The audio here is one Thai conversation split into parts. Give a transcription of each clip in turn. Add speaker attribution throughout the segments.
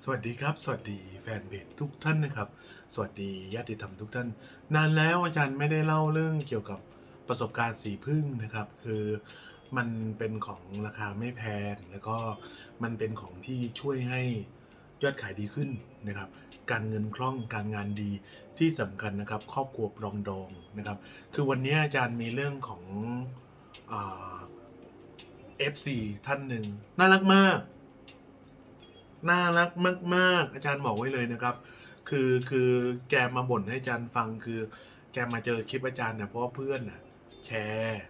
Speaker 1: สวัสดีครับ สวัสดีแฟนเพจทุกท่านนะครับ สวัสดีญาติธรรมทุกท่าน นานแล้วอาจารย์ไม่ได้เล่าเรื่องเกี่ยวกับประสบการณ์สีพึ่งนะครับ คือมันเป็นของราคาไม่แพง แล้วก็มันเป็นของที่ช่วยให้ยอดขายดีขึ้นนะครับ การเงินคล่องการงานดีที่สำคัญนะครับ ครอบครัวปรองดองนะครับ คือวันนี้อาจารย์มีเรื่องของเอ่า FC ท่านหนึ่งน่ารักมาก น่ารักมาก ๆ อาจารย์บอกไว้เลยนะครับ คือคือแกมาบ่นให้อาจารย์ฟังคือ แกมาเจอคลิปอาจารย์เนี่ยเพราะเพื่อนน่ะแชร์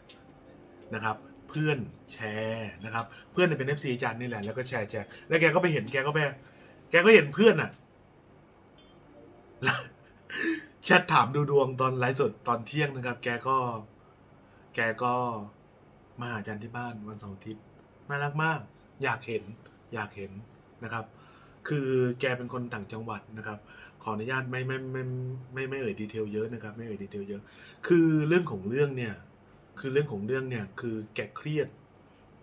Speaker 1: นะครับ เพื่อนแชร์นะครับ เพื่อนเนี่ยเป็น FC อาจารย์นี่แหละแล้วก็แชร์แชร์แล้วแกก็ไปเห็นแกก็ไปแกก็เห็นเพื่อนน่ะแชทถามดูดวงตอนไลฟ์สดตอนเที่ยงนะครับ แกก็ แกก็มาหาอาจารย์ที่บ้านวันเสาร์อาทิตย์น่ารักมาก อยากเห็น อยากเห็น นะครับ คือแกเป็นคนต่างจังหวัดนะครับ ขออนุญาตไม่ไม่ไม่ไม่ไม่เอ่ยดีเทลเยอะนะครับไม่เอ่ยดีเทลเยอะ คือเรื่องของเรื่องเนี่ยคือเรื่องของเรื่องเนี่ยคือแกเครียด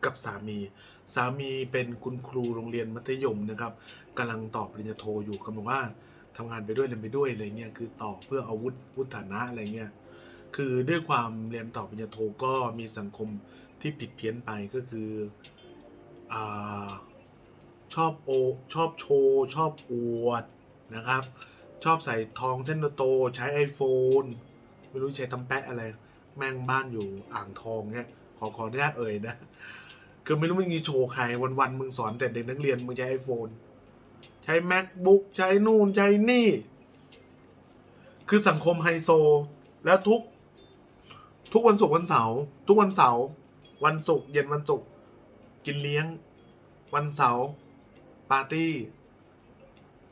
Speaker 1: กับสามี สามีเป็นคุณครูโรงเรียนมัธยมนะครับกำลังต่อปริญญาโทอยู่กำลังว่าทำงานไปด้วยเรียนไปด้วยอะไรเงี้ยคือต่อเพื่ออาวุธวุฒฐานะอะไรเงี้ยคือด้วยความเรียนต่อปริญญาโทก็มีสังคมที่ผิดเพี้ยนไปก็คืออ่า ชอบโอชอบโชว์ชอบอวดนะครับ ชอบใส่ทองเส้นโตใช้ iPhone ไม่รู้ใช้ทำแปะอะไร แม่งบ้านอยู่อ่างทองเนี่ยขอขออนุญาตเอ่ยนะ คือไม่รู้มึงมีโชว์ใครวันๆมึงสอนแต่เด็กนักเรียนมึงใช้ iPhone ใช้ MacBook ใช้นู่นใช้นี่ คือสังคมไฮโซ แล้วทุก ทุกวันศุกร์วันเสาร์ทุกวันเสาร์วันศุกร์เย็นวันศุกร์กินเลี้ยง วันเสาร์ ปาร์ตี้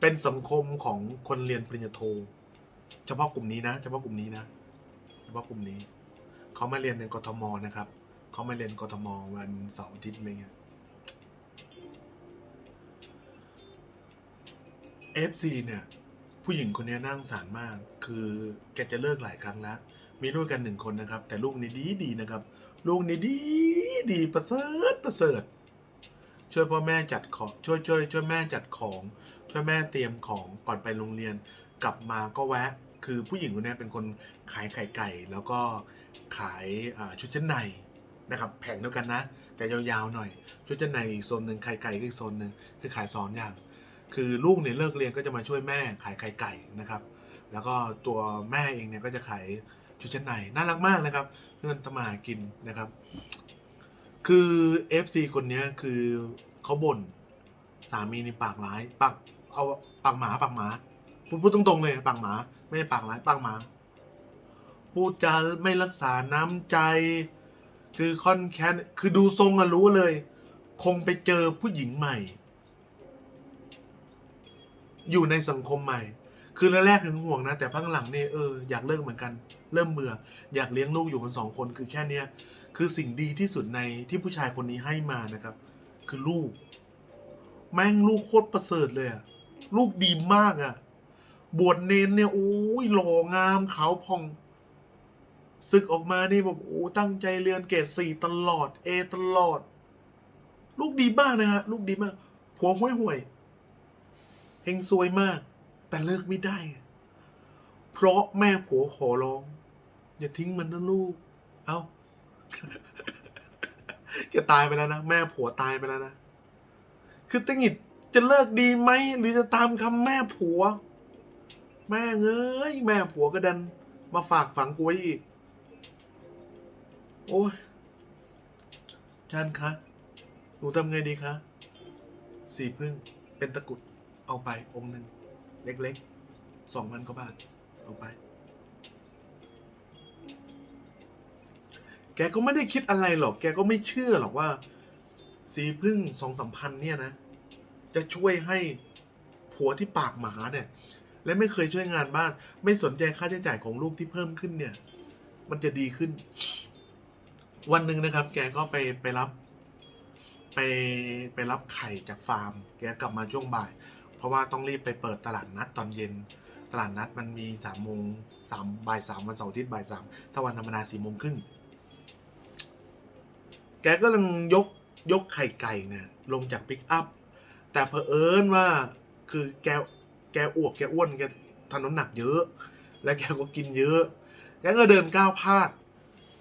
Speaker 1: เป็นสังคมของคนเรียนปริญญาโท เฉพาะกลุ่มนี้นะ เฉพาะกลุ่มนี้นะ เฉพาะกลุ่มนี้ เขามาเรียนในกทมนะครับ เขามาเรียนกทมวันเสาร์อาทิตย์อะไรเงี้ย FC เนี่ย ผู้หญิงคนนี้น่าสงสารมาก คือแกจะเลิกหลายครั้งแล้วมีลูกกันหนึ่งคนนะครับ แต่ลูกนี่ดีดีนะครับ ลูกนี่ดีดีประเสริฐประเสริฐ ช่วยพ่อแม่จัดของช่วยช่วยช่วยแม่จัดของ ช่วยแม่เตรียมของก่อนไปโรงเรียน กลับมาก็แวะ คือผู้หญิงคนนี้เป็นคนขายไข่ไก่ แล้วก็ขายชุดชั้นในนะครับแผงเดียวกันนะ แต่ยาวๆหน่อย ชุดชั้นในอีกโซนหนึ่งไข่ไก่ก็อีกโซนหนึ่งคือขายสองอย่าง คือลูกเนี่ยเลิกเรียนก็จะมาช่วยแม่ขายไข่ไก่นะครับ แล้วก็ตัวแม่เองเนี่ยก็จะขายชุดชั้นในน่ารักมากนะครับเพื่อนทำมากินนะครับ คือ FC คนเนี้ยคือเขาบ่นสามีนี่ปากร้ายปากเอาปากหมาปากหมาพูดพูดตรงๆเลยปากหมาไม่ใช่ปากร้ายปากหมา พูดจาไม่รักษาน้ำใจ คือค่อนแค้นคือดูทรงอะรู้เลย คงไปเจอผู้หญิงใหม่ อยู่ในสังคมใหม่ คือแรกๆถึงห่วงนะ แต่พักหลังเนี่ยเอออยากเลิกเหมือนกัน เริ่มเบื่ออยากเลี้ยงลูกอยู่กันสองคนคือแค่เนี้ย คือสิ่งดีที่สุดในที่ผู้ชายคนนี้ให้มานะครับ คือลูก แม่งลูกโคตรประเสริฐเลยอะลูกดีมากอะบวชเนนเนี่ยโอ้ยหล่องามขาวผ่องศึกออกมานี่แบบโอ้ตั้งใจเรียนเกรดสี่ตลอดเอตลอด ลูกดีมากนะฮะลูกดีมากผัวห่วยห่วยเฮงซวยมาก แต่เลิกไม่ได้ เพราะแม่ผัวขอร้อง อย่าทิ้งมันนะลูก เอ้า แกตายไปแล้วนะ แม่ผัวตายไปแล้วนะ คือตั้งหิดจะเลิกดีไหมหรือจะตามคำแม่ผัว แม่เอ้ยแม่ผัวก็ดัน มาฝากฝังกูไว้อีก โอ้ยชันคะหนูทำไงดีคะสีพึ่งเป็นตะกุดเอาไปองค์หนึ่ง เล็กๆสองพันกว่าบาท เอาไป แกก็ไม่ได้คิดอะไรหรอก แกก็ไม่เชื่อหรอกว่า สีพึ่งสองสามพันเนี่ยนะ จะช่วยให้ผัวที่ปากหมาเนี่ย และไม่เคยช่วยงานบ้าน ไม่สนใจค่าใช้จ่ายของลูกที่เพิ่มขึ้นเนี่ย มันจะดีขึ้น วันหนึ่งนะครับ แกก็ไปไปรับ ไปไปรับไข่จากฟาร์ม แกกลับมาช่วงบ่าย เพราะว่าต้องรีบไปเปิดตลาดนัดตอนเย็นตลาดนัดมันมีสามโมงสามบ่ายสามวันเสาร์อาทิตย์บ่ายสามถ้าวันธรรมดาสี่โมงครึ่ง แกก็ลังยกยกไข่ไก่เนี่ยลงจากปิกอัพ แต่เผอิญว่าคือแกแกอวบแกอ้วนแกทำน้ำหนักเยอะ และแกก็กินเยอะ แกก็เดินก้าวพลาด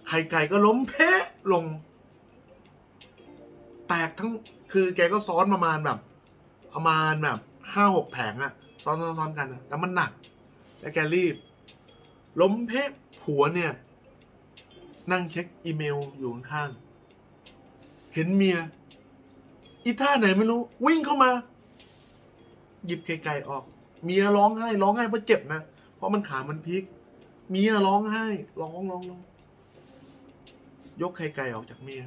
Speaker 1: ไข่ไก่ก็ล้มเพะลง แตกทั้งคือแกก็ซ้อนประมาณแบบ ประมาณแบบห้าหกแผงอะซ้อนซ้อนซ้อนกันอะแล้วมันหนัก แล้วแกรีบ ล้มเพะผัวเนี่ย นั่งเช็คอีเมลอยู่ข้างๆ เห็นเมีย อีท่าไหนไม่รู้ วิ่งเข้ามา หยิบไข่ไก่ออก เมียร้องไห้ร้องไห้เพราะเจ็บนะเพราะมันขามันพลิก เมียร้องไห้ร้องร้องร้องยกไข่ไก่ออกจากเมีย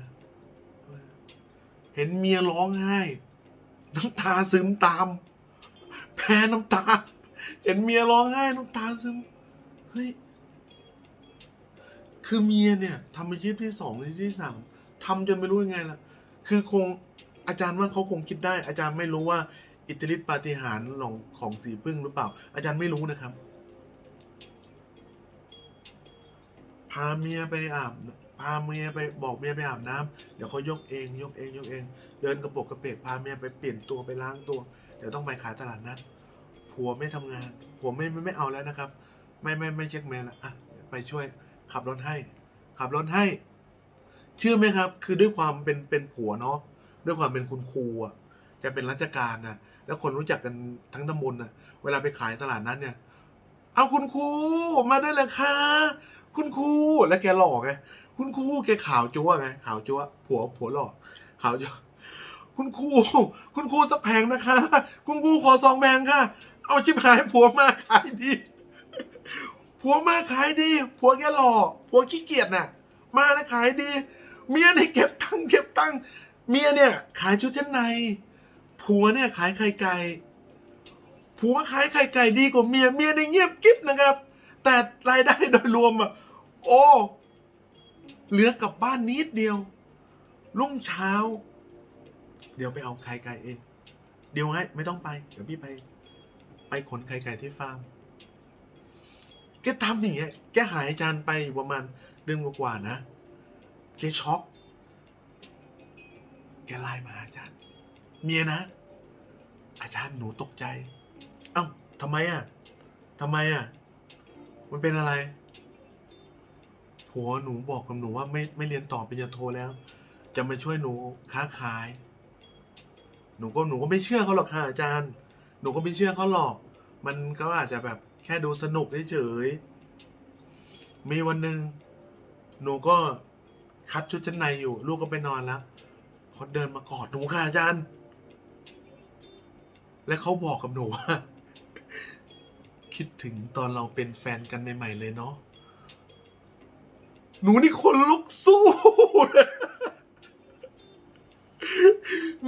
Speaker 1: เห็นเมียร้องไห้ น้ำตาซึมตาม แพ้น้ำตา เห็นเมียร้องไห้ น้ำตาซึม เฮ้ย คือเมียเนี่ยทำอาชีพที่สองอาชีพที่สาม ทำจนไม่รู้ยังไงล่ะ คือคงอาจารย์ว่าเขาคงคิดได้ อาจารย์ไม่รู้ว่าอิทธิฤทธิปาฏิหาริย์ของของสีพึ่งหรือเปล่า อาจารย์ไม่รู้นะครับ พาเมียไปอาบพาเมียไปบอกเมียไปอาบน้ำเดี๋ยวเขายกเองยกเองยกเอง เดินกระปกกระเปกพาเมียไปเปลี่ยนตัวไปล้างตัว เดี๋ยวต้องไปขายตลาดนัดผัวไม่ทำงานผัวไม่ไม่ไม่เอาแล้วนะครับ ไม่ไม่ไม่เช็คเมลล้วอะไปช่วยขับรถให้ ขับรถให้ เชื่อไหมครับ คือด้วยความเป็นเป็นผัวเนาะด้วยความเป็นคุณครูอะแกเป็นราชการนะแล้วคนรู้จักกันทั้งตำบลนะเวลาไปขายตลาดนั้นเนี่ย เอาคุณครูมาได้เลยค่ะคุณครูแล้วแกหล่อไงคุณครูแกขาวจั๊วไงขาวจั๊วผัวผัวหล่อขาวจั๊วคุณครูคุณครูสักแพงนะคะ คุณครูขอสองแพงค่ะ เอาชิบหายผัวมาขายดีผัวมาขายดีผัวแกหล่อผัวขี้เกียจน่ะ มานะขายดี เมียเนี่ยเก็บตังค์เก็บตังค์เมียเนี่ย ขายชุดชั้นใน ผัวเนี่ยขายไข่ไก่ ผัวขายไข่ไก่ดีกว่าเมีย เมียเนี่ยเงียบกิ๊บนะครับ แต่รายได้โดยรวมอะ โอ้ เหลือกลับบ้านนิดเดียว รุ่งเช้า เดี๋ยวไปเอาไข่ไก่เอง เดี๋ยวให้ไม่ต้องไป เดี๋ยวพี่ไป ไปขนไข่ไก่ที่ฟาร์มแกทำอย่างเงี้ย แกหายอาจารย์ไปประมาณเดือนกว่าๆนะ แกช็อก แกไลน์มาอาจารย์ เมียนะ อาจารย์หนูตกใจ เอ้าทำไมอะทำไมอะ มันเป็นอะไร ผัวหนูบอกกับหนูว่าไม่ไม่เรียนต่อปริญญาโทแล้ว จะมาช่วยหนูค้าขาย หนูก็หนูก็ไม่เชื่อเขาหรอกค่ะอาจารย์ หนูก็ไม่เชื่อเขาหรอก มันก็อาจจะแบบแค่ดูสนุกเฉยๆมีวันหนึ่งหนูก็ คัดชุดชั้นในอยู่ ลูกก็ไปนอนแล้วเขาเดินมากอดหนูค่ะอาจารย์ และเขาบอกกับหนูว่า คิดถึงตอนเราเป็นแฟนกันใหม่ ๆ เลยเนาะหนูนี่คนลุกสู้เลย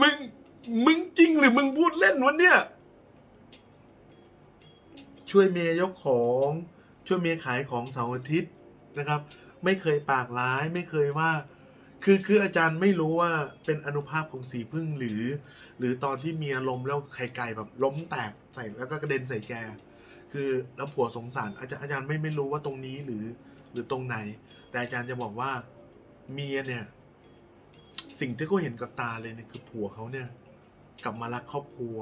Speaker 1: มึง มึงจริงหรือมึงพูดเล่นวะเนี่ย ช่วยเมียยกของ ช่วยเมียขายของเสาร์อาทิตย์นะครับ ไม่เคยปากร้ายไม่เคยว่า คือคืออาจารย์ไม่รู้ว่าเป็นอนุภาพของสีพึ่งหรือ หรือตอนที่เมียล้มแล้วไข่ไก่แบบล้มแตกใส่แล้วก็กระเด็นใส่แก คือแล้วผัวสงสารอาจารย์อาจารย์ไม่ไม่รู้ว่าตรงนี้หรือ หรือตรงไหน แต่อาจารย์จะบอกว่าเมียเนี่ย สิ่งที่เขาเห็นกับตาเลยเนี่ยคือผัวเขาเนี่ย กลับมารักครอบครัว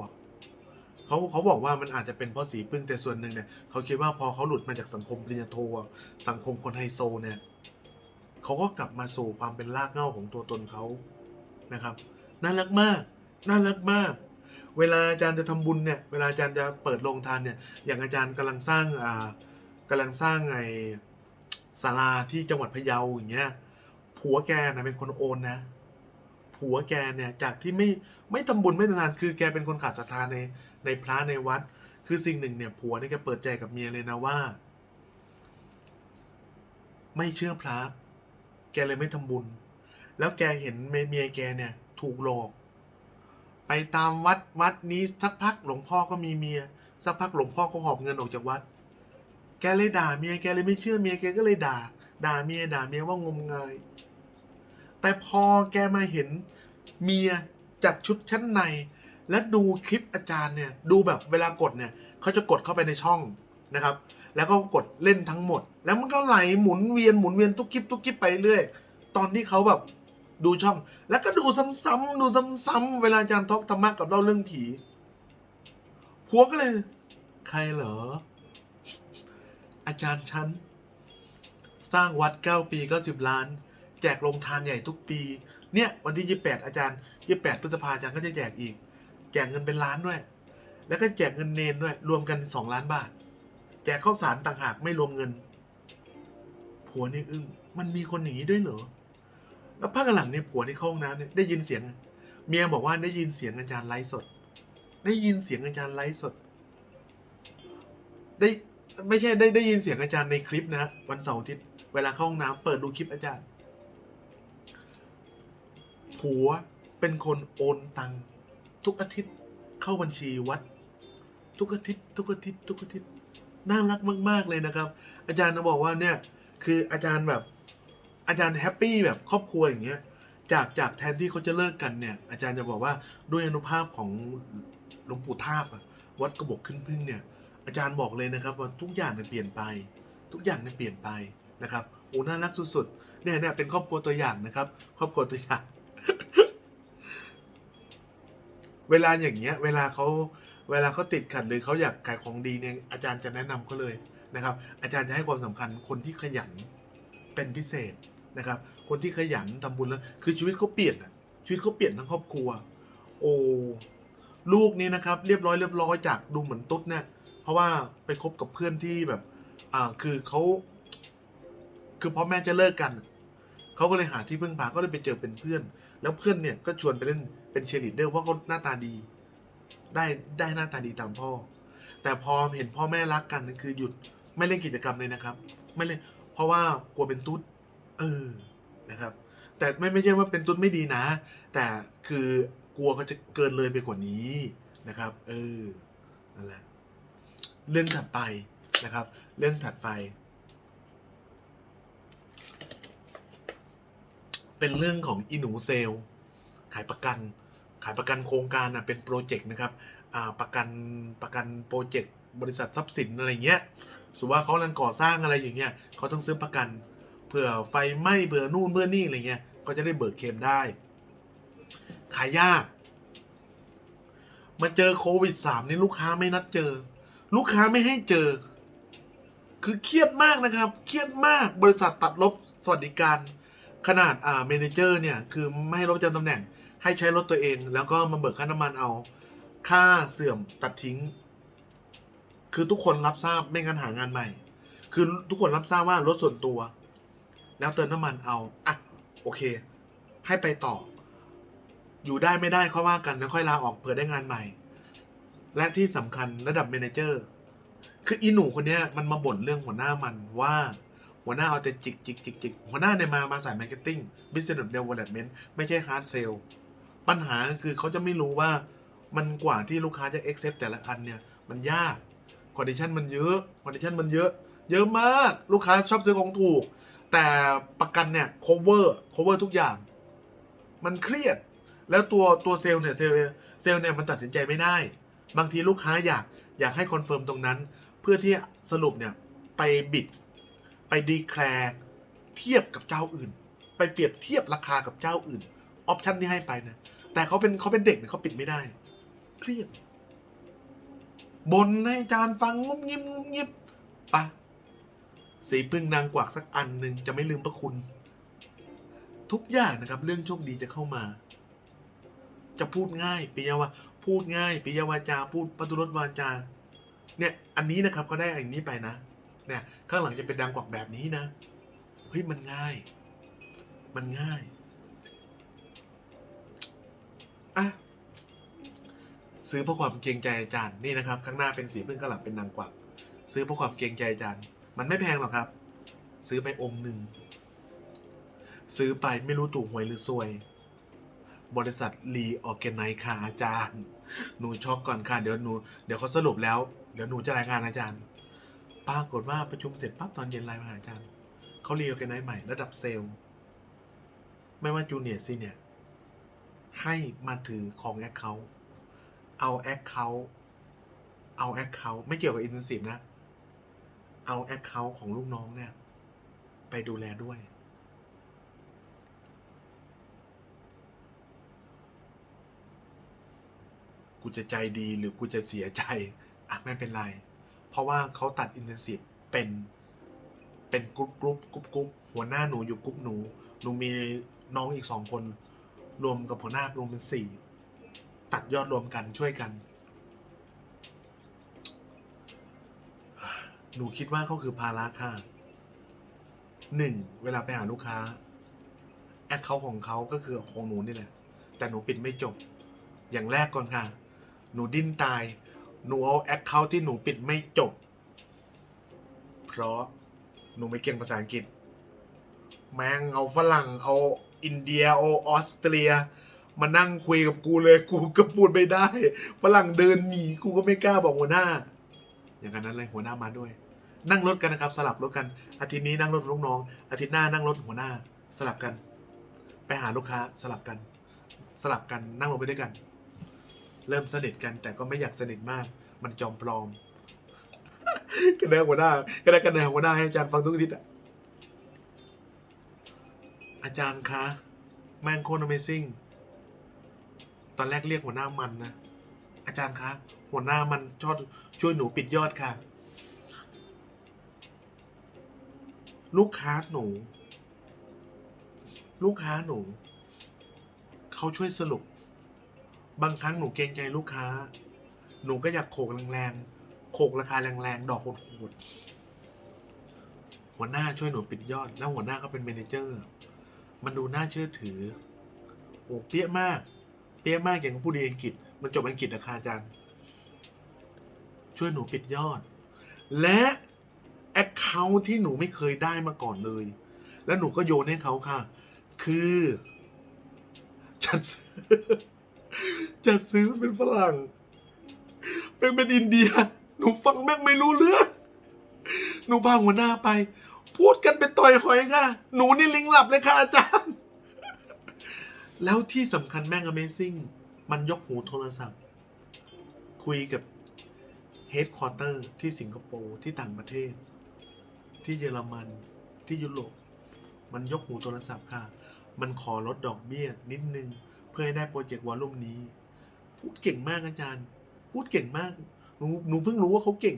Speaker 1: เขาเขาบอกว่ามันอาจจะเป็นเพราะสีพึ่งแต่ส่วนหนึ่งเนี่ยเขาคิดว่าพอเขาหลุดมาจากสังคมปริญญาโทสังคมคนไฮโซเนี่ย เขาก็กลับมาสู่ความเป็นรากเหง้าของตัวตนเขานะครับ น่ารักมาก น่ารักมาก เวลาอาจารย์จะทำบุญเนี่ย เวลาอาจารย์จะเปิดโรงทานเนี่ย อย่างอาจารย์กำลังสร้างอ่ากำลังสร้างไอ้ศาลาที่จังหวัดพะเยาอย่างเงี้ย ผัวแกนะเป็นคนโอนนะ ผัวแกเนี่ยจากที่ไม่ไม่ทำบุญไม่ทำทาน คือแกเป็นคนขาดศรัทธาในในพระในวัด คือสิ่งหนึ่งเนี่ยผัวเนี่ยแกเปิดใจกับเมียเลยนะว่า ไม่เชื่อพระ แกเลยไม่ทำบุญ แล้วแกเห็นเมียแกเนี่ยถูกหลอก ไปตามวัดวัดนี้สักพักหลวงพ่อก็มีเมีย สักพักหลวงพ่อก็หอบเงินออกจากวัด แกเลยด่าเมียแกเลยไม่เชื่อเมียแกก็เลยด่า ด่าเมียด่าเมียว่างมงาย แต่พอแกมาเห็นเมียจัดชุดชั้นใน และดูคลิปอาจารย์เนี่ยดูแบบเวลากดเนี่ยเขาจะกดเข้าไปในช่องนะครับ แล้วก็กดเล่นทั้งหมด แล้วมันก็ไหลหมุนเวียนหมุนเวียนทุกคลิปทุกคลิปไปเรื่อย ตอนที่เขาแบบดูช่อง แล้วก็ดูซ้ำๆดูซ้ำๆเวลาอาจารย์ทอกธรรมะกับเล่าเรื่องผีผัวก็เลย ใครเหรอ อาจารย์ฉันสร้างวัดเก้าปีเก้าสิบล้าน แจกโรงทานใหญ่ทุกปี เนี่ย วันที่ยี่แปดอาจารย์ยี่แปดพฤษภาอาจารย์ก็จะแจกอีก แจกเงินเป็นล้านด้วย แล้วก็แจกเงินเนนด้วย รวมกันสองล้านบาท แจกข้าวสารต่างหากไม่รวมเงิน ผัวนี่อึ้งมันมีคนอย่างนี้ด้วยเหรอ แล้วภาคหลังเนี่ยผัวที่เข้าห้องน้ำเนี่ยได้ยินเสียง เมียบอกว่าได้ยินเสียงอาจารย์ไลฟ์สด ได้ยินเสียงอาจารย์ไลฟ์สด ได้ไม่ใช่ได้ได้ยินเสียงอาจารย์ในคลิปนะวันเสาร์อาทิตย์เวลาเข้าห้องน้ำเปิดดูคลิปอาจารย์ ผัวเป็นคนโอนตังทุกอาทิตย์เข้าบัญชีวัด ทุกอาทิตย์ ทุกอาทิตย์ ทุกอาทิตย์ น่ารักมาก ๆ เลยนะครับ อาจารย์จะบอกว่าเนี่ยคืออาจารย์แบบอาจารย์แฮปปี้แบบครอบครัวอย่างเงี้ยจากจากแทนที่เขาจะเลิกกันเนี่ย อาจารย์จะบอกว่าด้วยอนุภาพของหลวงปู่ทาบวัดกระบอกขึ้นพึ่งเนี่ย อาจารย์บอกเลยนะครับว่าทุกอย่างเนี่ยเปลี่ยนไป ทุกอย่างเนี่ยเปลี่ยนไปนะครับโอ้น่ารักสุดๆเนี่ยเนี่ยเป็นครอบครัวตัวอย่างนะครับ ครอบครัวตัวอย่าง เวลาอย่างเงี้ย เวลาเขา เวลาเขาติดขัดหรือเขาอยากขายของดีเนี่ยอาจารย์จะแนะนำเขาเลยนะครับ อาจารย์จะให้ความสำคัญคนที่ขยันเป็นพิเศษนะครับ คนที่ขยันทำบุญแล้วคือชีวิตเขาเปลี่ยนอะชีวิตเขาเปลี่ยนทั้งครอบครัว โอ้ลูกนี่นะครับ เรียบร้อยเรียบร้อยจากดูเหมือนตุ๊ดเนี่ยเพราะว่าไปคบกับเพื่อนที่แบบ อ่าคือเขาคือพ่อแม่จะเลิกกัน เขาก็เลยหาที่พึ่งพาก็เลยไปเจอเป็นเพื่อน แล้วเพื่อนเนี่ยก็ชวนไปเล่นเป็นเชียร์ลีดเดอร์เพราะเขาหน้าตาดี ได้ได้หน้าตาดีตามพ่อ แต่พอเห็นพ่อแม่รักกันคือหยุดไม่เล่นกิจกรรมเลยนะครับ ไม่เล่นเพราะว่ากลัวเป็นตุ๊ด เออนะครับ แต่ไม่ไม่ใช่ว่าเป็นตุ๊ดไม่ดีนะ แต่คือกลัวเขาจะเกินเลยไปกว่านี้นะครับ เออนั่นแหละเรื่องถัดไปนะครับ เรื่องถัดไป เป็นเรื่องของอีหนูเซลลขายประกัน ขายประกันโครงการอะเป็นโปรเจกต์นะครับอ่าประกันประกันโปรเจกต์บริษัททรัพย์สินอะไรเงี้ยสมมติว่าเขากำลังก่อสร้างอะไรอย่างเงี้ยเขาต้องซื้อประกันเผื่อไฟไหม้เผื่อนู่นเผื่อนี่อะไรเงี้ยก็จะได้เบิกเคลมได้ ขายยาก มาเจอโควิดสามนี่ลูกค้าไม่นัดเจอ ลูกค้าไม่ให้เจอ คือเครียดมากนะครับ เครียดมากบริษัทตัดลบสวัสดิการ ขนาดอ่าเมนเจอร์เนี่ย คือไม่ให้ลดประจำตำแหน่ง ให้ใช้รถตัวเอง แล้วก็มาเบิกค่าน้ำมันเอา ค่าเสื่อมตัดทิ้ง คือทุกคนรับทราบไม่งั้นหางานใหม่ คือทุกคนรับทราบว่ารถส่วนตัว แล้วเติมน้ำมันเอาอะโอเค ให้ไปต่อ อยู่ได้ไม่ได้ค่อยว่ากันแล้วค่อยลาออกเผื่อได้งานใหม่ และที่สำคัญระดับเมนเจอร์คืออีหนูคนเนี้ยมันมาบ่นเรื่องหัวหน้ามันว่าหัวหน้าเอาแต่จิกจิกจิกจิกหัวหน้าเนี่ยมามาสายมาร์เก็ตติ้ง business development ไม่ใช่ hard sell ปัญหาคือเขาจะไม่รู้ว่ามันกว่าที่ลูกค้าจะ accept แต่ละอันเนี่ย มันยาก condition มันเยอะ condition มันเยอะ เยอะมากลูกค้าชอบซื้อของถูก แต่ประกันเนี่ย cover cover ทุกอย่าง มันเครียด แล้วตัวตัวเซลล์เนี่ยเซลล์เซลล์เนี่ยมันตัดสินใจไม่ได้ บางทีลูกค้าอยากอยากให้คอนเฟิร์มตรงนั้น เพื่อที่สรุปเนี่ยไปบิด ไปดีแคลร์เทียบกับเจ้าอื่น ไปเปรียบเทียบราคากับเจ้าอื่น ออปชันที่ให้ไปนะแต่เขาเป็นเขาเป็นเด็กเนี่ยเขาปิดไม่ได้ เครียดบนให้อาจารย์ฟังงุบงิบงุบงิบปะสีพึ่งนางกวักสักอันหนึ่งจะไม่ลืมพระคุณ ทุกอย่างนะครับ เรื่องโชคดีจะเข้ามา จะพูดง่ายปิยวาพูดง่ายปิยวาจา พูดปตุรสวาจา เนี่ยอันนี้นะครับก็ได้อันนี้ไปนะเนี่ยข้างหลังจะเป็นดังกวักแบบนี้นะเฮ้ยมันง่าย มันง่าย ซื้อเพราะความเกรงใจอาจารย์นี่นะครับ ข้างหน้าเป็นสีพึ่งข้างหลังเป็นนางกวักซื้อเพราะความเกรงใจอาจารย์ มันไม่แพงหรอกครับ ซื้อไปองค์หนึ่งซื้อไปไม่รู้ถูกหวยหรือซวย บริษัทรีออแกไนค่ะอาจารย์ หนูช็อกก่อนค่ะเดี๋ยวหนูเดี๋ยวเขาสรุปแล้ว เดี๋ยวหนูจะรายงานอาจารย์ ปรากฏว่าประชุมเสร็จปั๊บตอนเย็นไลน์มาหาอาจารย์เขารีออแกไนใหม่ระดับเซลล์ ไม่ว่าจูเนียร์ซีเนี่ยให้มาถือของแอคเคาท์ เอาแอคเคาท์เอาแอคเคาท์ไม่เกี่ยวกับอินเทนซีฟนะ เอาแอคเคาท์ของลูกน้องเนี่ย ไปดูแลด้วย กูจะใจดีหรือกูจะเสียใจ อะ ไม่เป็นไร เพราะว่าเขาตัดอินเทนซีฟเป็นเป็นกรุ๊ปกรุ๊ปกรุ๊ปกรุ๊ปหัวหน้าหนูอยู่กรุ๊ปหนู หนูมีน้องอีกสองคน รวมกับหัวหน้ารวมเป็นสี่ ตัดยอดรวมกันช่วยกัน หนูคิดว่าเขาคือภาระค่ะหนึ่งเวลาไปหาลูกค้าแอคเคาท์ของเขาก็คือของหนูนี่แหละ แต่หนูปิดไม่จบ อย่างแรกก่อนค่ะ หนูดิ้นตาย หนูเอาแอคเคาท์ที่หนูปิดไม่จบ เพราะหนูไม่เก่งภาษาอังกฤษ แม่งเอาฝรั่งเอาอินเดียเอาออสเตรีย มานั่งคุยกับกูเลย กูก็พูดไม่ได้ฝรั่งเดินหนีกูก็ไม่กล้าบอกหัวหน้า อย่างนั้นเลยหัวหน้ามาด้วย นั่งรถกันนะครับ สลับรถกัน อาทิตย์นี้นั่งรถลูกน้อง อาทิตย์หน้านั่งรถหัวหน้า สลับกัน ไปหาลูกค้าสลับกัน สลับกันนั่งลงไปด้วยกัน เริ่มสนิทกันแต่ก็ไม่อยากสนิทมาก มันจอมปลอมกันแนหัวหน้ากันแนกันแนหัวหน้าให้อาจารย์ฟังทุกอาทิตย์อะอาจารย์คะแมงโคตร Amazing ตอนแรกเรียกหัวหน้ามันนะ อาจารย์คะ หัวหน้ามันชอบช่วยหนูปิดยอดค่ะ ลูกค้าหนู ลูกค้าหนู เขาช่วยสรุป บางครั้งหนูเกรงใจลูกค้า หนูก็อยากโขกแรงๆ โขกราคาแรงๆ ดอกโหดๆ หัวหน้าช่วยหนูปิดยอด แล้วหัวหน้าก็เป็นเมนเจอร์ มันดูน่าเชื่อถือ โอ้เปี้ยมาก เปี้ยมากอย่างผู้เรียนอังกฤษ มันจบอังกฤษนะคะอาจารย์ ช่วยหนูปิดยอด และแอคเคาท์ที่หนูไม่เคยได้มาก่อนเลย แล้วหนูก็โยนให้เขาค่ะ คือจัดซื้อจัดซื้อเป็นฝรั่งแม่งเป็นอินเดีย หนูฟังแม่งไม่รู้เรื่อง หนูพาหัวหน้าไป พูดกันเป็นต่อยหอยค่ะ หนูนี่ลิงหลับเลยค่ะอาจารย์ แล้วที่สำคัญแม่ง Amazing มันยกหูโทรศัพท์ คุยกับเฮดค q u เตอร์ที่สิงคโปร์ ที่ต่างประเทศ ที่เยอรมันที่ยุโรปมันยกหูโทรศัพท์ค่ะ มันขอลดดอกเบี้ยนิดนึง เพื่อให้ได้โปรเจกต์วอลลุ่มนี้ พูดเก่งมากอาจารย์ พูดเก่งมากหนูหนูเพิ่งรู้ว่าเขาเก่ง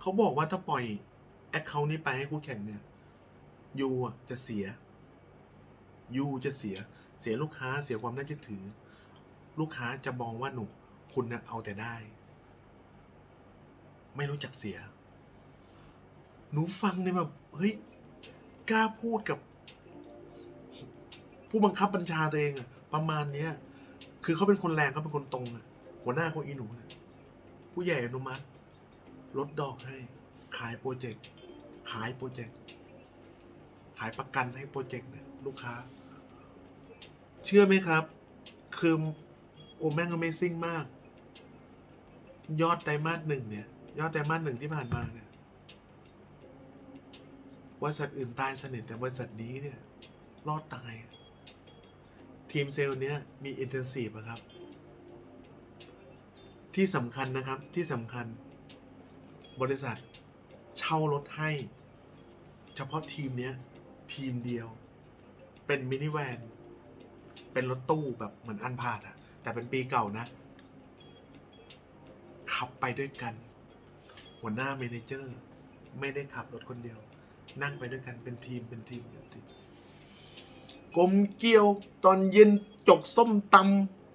Speaker 1: เขาบอกว่าถ้าปล่อยแอคเคาท์นี้ไปให้คู่แข่งเนี่ยยูจะเสีย ยูจะเสียเสียลูกค้าเสียความน่าเชื่อถือ ลูกค้าจะมองว่าหนูคุณน่ะเอาแต่ได้ ไม่รู้จักเสีย หนูฟังเนี่ยแบบเฮ้ยกล้าพูดกับ ผู้บังคับบัญชาตัวเองอะประมาณเนี้ย คือเขาเป็นคนแรงเขาเป็นคนตรงอะหัวหน้าของอีหนูเนี่ยผู้ใหญ่อนุมัติ ลดดอกให้ ขายโปรเจกต์ขายโปรเจกต์ขายประกันให้โปรเจกต์เนี่ย ลูกค้า เชื่อไหมครับ คือโอแม่ง Amazing มาก ยอดไตรมาสหนึ่งเนี่ย ยอดไตรมาสหนึ่งที่ผ่านมาเนี่ยบริษัทอื่นตายสนิทแต่บริษัทนี้เนี่ย รอดตาย ทีมเซลล์เนี้ยมีอินเทนซีฟอะครับ ที่สำคัญนะครับที่สำคัญ บริษัทเช่ารถให้ เฉพาะทีมเนี้ย ทีมเดียว เป็นมินิแวน เป็นรถตู้แบบเหมือนอันพาดอะแต่เป็นปีเก่านะ ขับไปด้วยกัน หัวหน้าเมนเจอร์ ไม่ได้ขับรถคนเดียว นั่งไปด้วยกันเป็นทีมเป็นทีมเป็นทีมกลมเกลียวตอนเย็นจกส้มต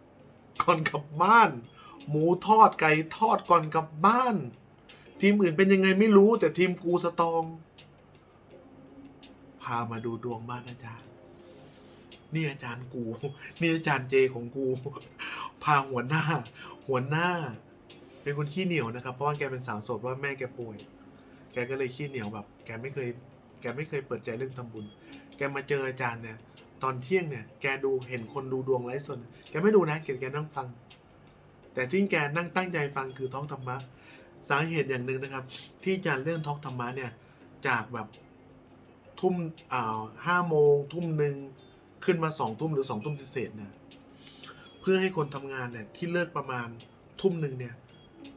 Speaker 1: ำก่อนกลับบ้าน หมูทอดไก่ทอดก่อนกลับบ้าน ทีมอื่นเป็นยังไงไม่รู้แต่ทีมกูสตอง พามาดูดวงบ้านอาจารย์ นี่อาจารย์กู นี่อาจารย์เจของกู พาหัวหน้า หัวหน้า เป็นคนขี้เหนียวนะครับ เพราะว่าแกเป็นสาวโสดเพราะว่าแม่แกป่วย แกก็เลยขี้เหนียวแบบ แกไม่เคย แกไม่เคยเปิดใจเรื่องทำบุญ แกมาเจออาจารย์เนี่ย ตอนเที่ยงเนี่ย แกดูเห็นคนดูดวงไลฟ์สดแกไม่ดูนะแกแกนั่งฟัง แต่ที่แกนั่งตั้งใจฟังคือท้องธรรมะ สาเหตุอย่างหนึ่งนะครับ ที่อาจารย์เรื่องท้องธรรมะเนี่ย จากแบบทุ่มอ่าห้าโมงทุ่มหนึ่ง ขึ้นมาสองทุ่มหรือสองทุ่มเศษๆเนี่ยเพื่อให้คนทำงานเนี่ยที่เลิกประมาณทุ่มหนึ่งเนี่ย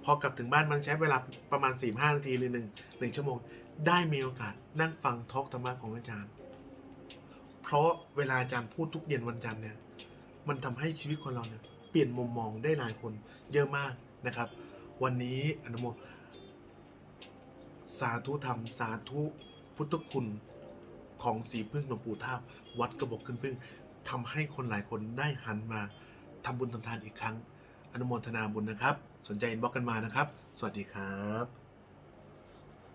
Speaker 1: พอกลับถึงบ้านมันใช้เวลาประมาณสี่ห้านาทีหรือหนึ่งหนึ่งชั่วโมง ได้มีโอกาสนั่งฟังทอล์กธรรมะของอาจารย์ เพราะเวลาอาจารย์พูดทุกเย็นวันจันทร์เนี่ยมันทำให้ชีวิตคนเราเนี่ยเปลี่ยนมุมมองได้หลายคนเยอะมากนะครับ วันนี้อนุโมสาธุธรรม สาธุพุทธคุณ ของสีพึ่งหลวงปู่ทาบวัดกระบอกขึ้นพึ่งทำให้คนหลายคนได้หันมาทำบุญทำทานอีกครั้ง อนุโมทนาบุญนะครับ สนใจอินบ็อกกันมานะครับ สวัสดีครับ